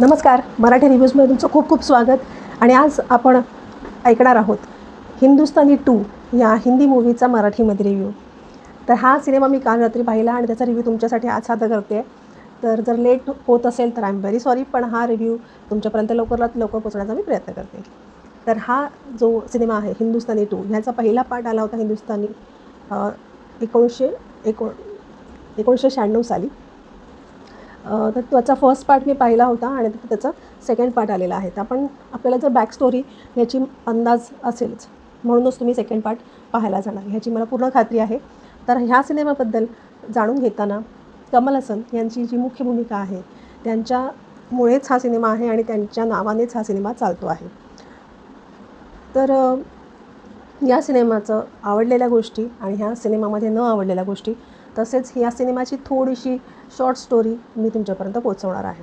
नमस्कार. मराठी रिव्ह्यूजमध्ये तुमचं खूप खूप स्वागत. आणि आज आपण ऐकणार आहोत हिंदुस्तानी टू या हिंदी मूवीचा मराठीमध्ये रिव्ह्यू तर हा सिनेमा मी काल रात्री पाहिला आणि त्याचा रिव्ह्यू तुमच्यासाठी आज सादर करते. तर जर लेट होत असेल तर आय एम व्हेरी सॉरी पण हा रिव्ह्यू तुमच्यापर्यंत लवकरात लवकर पोचण्याचा मी प्रयत्न करते. तर हा जो सिनेमा आहे हिंदुस्तानी टू ह्याचा पहिला पार्ट आला होता हिंदुस्तानी एकोणीसशे एकोण एकोणीसशे शहाण्णव साली. तर त्याचा फर्स्ट पार्ट मी पाहिला होता आणि त्याचा सेकंड पार्ट आलेला आहे. तर आपण आपल्याला जर बॅक स्टोरी याची अंदाज असेलच म्हणूनच तुम्ही सेकंड पार्ट पाहायला जाणार. ह्याची मला पूर्ण खात्री आहे. तर ह्या सिनेमाबद्दल जाणून घेताना कमल हसन यांची जी मुख्य भूमिका आहे त्यांच्यामुळेच हा सिनेमा आहे आणि त्यांच्या नावानेच हा सिनेमा चालतो आहे. तर या सिनेमाचं आवडलेल्या गोष्टी आणि ह्या सिनेमामध्ये न आवडलेल्या गोष्टी तसेच या सिनेमाची थोडीशी शॉर्ट स्टोरी मी तुमच्यापर्यंत पोचवणार आहे.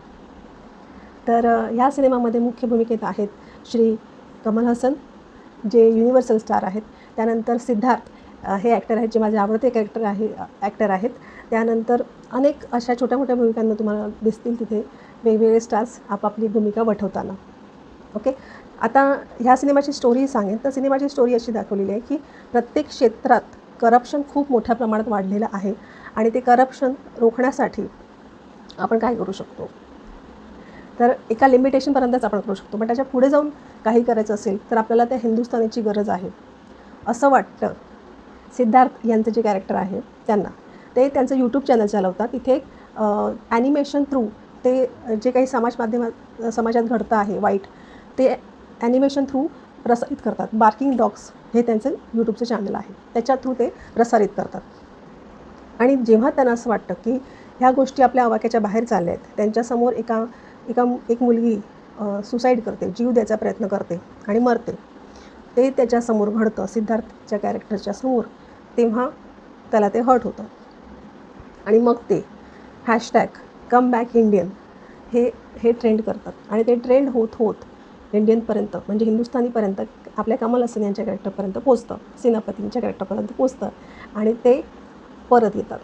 तर ह्या सिनेमामध्ये मुख्य भूमिकेत आहेत श्री कमल हसन जे युनिव्हर्सल स्टार आहेत. त्यानंतर सिद्धार्थ हे ॲक्टर आहेत जे माझे आवडते कॅरेक्टर आहे ॲक्टर आहेत. त्यानंतर अनेक अशा छोट्या मोठ्या भूमिकांना तुम्हाला दिसतील तिथे वेगवेगळे स्टार्स आपापली भूमिका वठवताना. ओके? आता ह्या सिनेमाची स्टोरी सांगेन. तर सिनेमाची स्टोरी अशी दाखवलेली आहे की प्रत्येक क्षेत्रात करप्शन खूप मोठ्या प्रमाणात वाढलेलं आहे. आणि ते करप्शन रोखण्यासाठी आपण काय करू शकतो? तर एका लिमिटेशनपर्यंतच आपण करू शकतो. पण त्याच्या पुढे जाऊन काही करायचं असेल तर आपल्याला त्या हिंदुस्थानीची गरज आहे. असं वाटतं सिद्धार्थ यांचं जे कॅरेक्टर आहे त्यांना. ते त्यांचं यूट्यूब चॅनल चालवतात. तिथे ॲनिमेशन थ्रू ते जे काही समाज माध्यमात समाजात घडतं आहे वाईट ते ॲनिमेशन थ्रू प्रसारित करतात. बार्किंग डॉग्स हे त्यांचं यूट्यूबचं चॅनल आहे. त्याच्या थ्रू ते प्रसारित करतात. आणि जेव्हा त्यांना असं वाटतं की ह्या गोष्टी आपल्या आवाक्याच्या बाहेर चालल्या आहेत त्यांच्यासमोर एका एका एक मुलगी सुसाईड करते जीव द्यायचा प्रयत्न करते आणि मरते. ते त्याच्यासमोर घडतं सिद्धार्थच्या कॅरेक्टरच्या समोर. तेव्हा त्याला ते हर्ट होतं. आणि मग ते हॅशटॅग कम बॅक इंडियन हे हे ट्रेंड करतात. आणि ते ट्रेंड होत होत इंडियनपर्यंत म्हणजे हिंदुस्थानीपर्यंत आपल्या कमल हसन यांच्या कॅरेक्टरपर्यंत पोचतं सेनापतींच्या कॅरेक्टरपर्यंत पोचतं आणि ते परत येतात.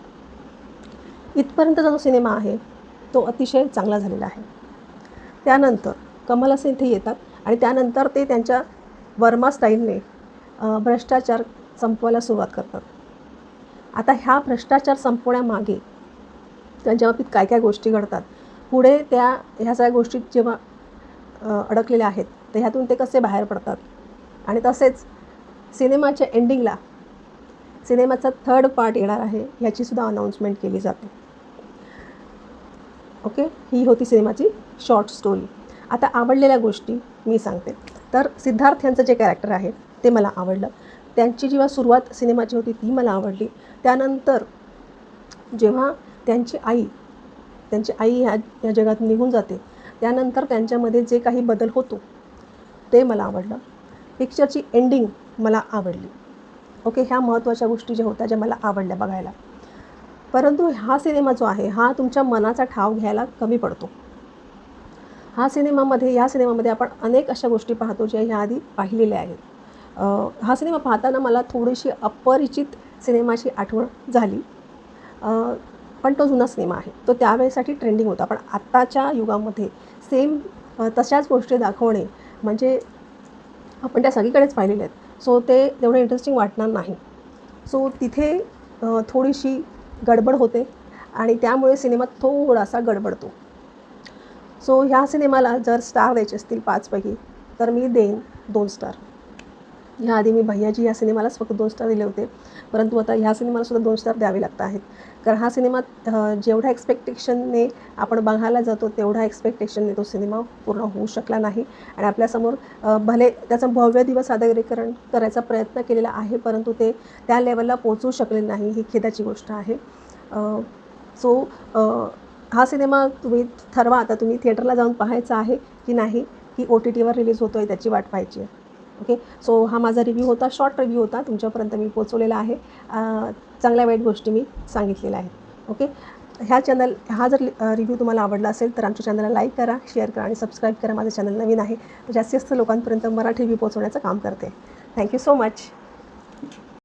इथपर्यंतचा जो सिनेमा आहे तो अतिशय चांगला झालेला आहे. त्यानंतर कमल हसन इथे येतात आणि त्यानंतर ते त्यांच्या वर्मा स्टाईलने भ्रष्टाचार संपवायला सुरुवात करतात. आता ह्या भ्रष्टाचार संपवण्यामागे त्यांच्या बाबतीत काय काय गोष्टी घडतात? पुढे त्या ह्या सगळ्या गोष्टीत जेव्हा अडकलेले आहेत. तर ह्यातून ते कसे बाहेर पडतात? आणि तसेच सिनेमाच्या एंडिंगला सिनेमाचा थर्ड पार्ट येणार आहे ह्याचीसुद्धा अनाऊन्समेंट केली जाते. ओके ही होती सिनेमाची शॉर्ट स्टोरी आता आवडलेल्या गोष्टी मी सांगते. तर सिद्धार्थ यांचं जे कॅरेक्टर आहे ते मला आवडलं. त्यांची जेव्हा सुरुवात सिनेमाची होती ती मला आवडली. त्यानंतर जेव्हा त्यांची आई त्यांची आई ह्या या जगात निघून जाते त्यानंतर त्यांच्यामध्ये जे काही बदल होतो ते मला आवडलं. पिक्चरची एंडिंग मला आवडली. ओके ह्या महत्त्वाच्या गोष्टी ज्या होत्या ज्या मला आवडल्या बघायला. परंतु हा सिनेमा जो आहे हा तुमच्या मनाचा ठाव घ्यायला कमी पडतो. हा सिनेमामध्ये या सिनेमामध्ये आपण अनेक अशा गोष्टी पाहतो ज्या ह्या आधी पाहिलेल्या आहेत. हा सिनेमा पाहताना मला थोडीशी अपरिचित सिनेमाची आठवण झाली. पण तो जुना सिनेमा आहे. तो त्यावेळेसाठी ट्रेंडिंग होता. पण आत्ताच्या युगामध्ये सेम तशाच गोष्टी दाखवणे म्हणजे आपण त्या सगळीकडेच पाहिलेल्या आहेत. सो ते तेवढं इंटरेस्टिंग वाटणार नाही. सो तिथे थोडीशी गडबड होते आणि त्यामुळे सिनेमा थोडासा गडबडतो. सो ह्या सिनेमाला जर स्टार द्यायचे असतील पाचपैकी तर मी देईन दोन स्टार ह्याआधी मी भैयाजी या सिनेमालाच फक्त दोन स्टार दिले होते. परंतु आता ह्या सिनेमालासुद्धा दोन स्टार द्यावे लागत आहेत. कारण हा सिनेमा जेवढ्या एक्सपेक्टेशनने आपण बघायला जातो तेवढ्या एक्सपेक्टेशनने तो सिनेमा पूर्ण होऊ शकला नाही. आणि आपल्यासमोर भले त्याचं भव्य दिवस सादरीकरण करायचा प्रयत्न केलेला आहे परंतु ते त्या लेवलला पोचू शकले नाही ही खेदाची गोष्ट आहे. सो हा सिनेमा तुम्ही ठरवा. आता तुम्ही थिएटरला जाऊन पाहायचा आहे की नाही की ओ टी टीवर रिलीज होतो आहे त्याची वाट पाहायची आहे. ओके सो हा माझा रिव्ह्यू होता शॉर्ट रिव्ह्यू होता. तुमच्यापर्यंत मी पोचवलेला आहे. चांगल्या वाईट गोष्टी मी सांगितलेल्या आहेत. ओके ह्या चॅनल हा जर रिव्ह्यू तुम्हाला आवडला असेल तर आमच्या चॅनलला लाईक करा शेअर करा आणि सबस्क्राईब करा. माझं चॅनल नवीन आहे तर जास्तीत जास्त लोकांपर्यंत मराठी रिव्ह्यू पोचवण्याचं काम करते. Thank you so much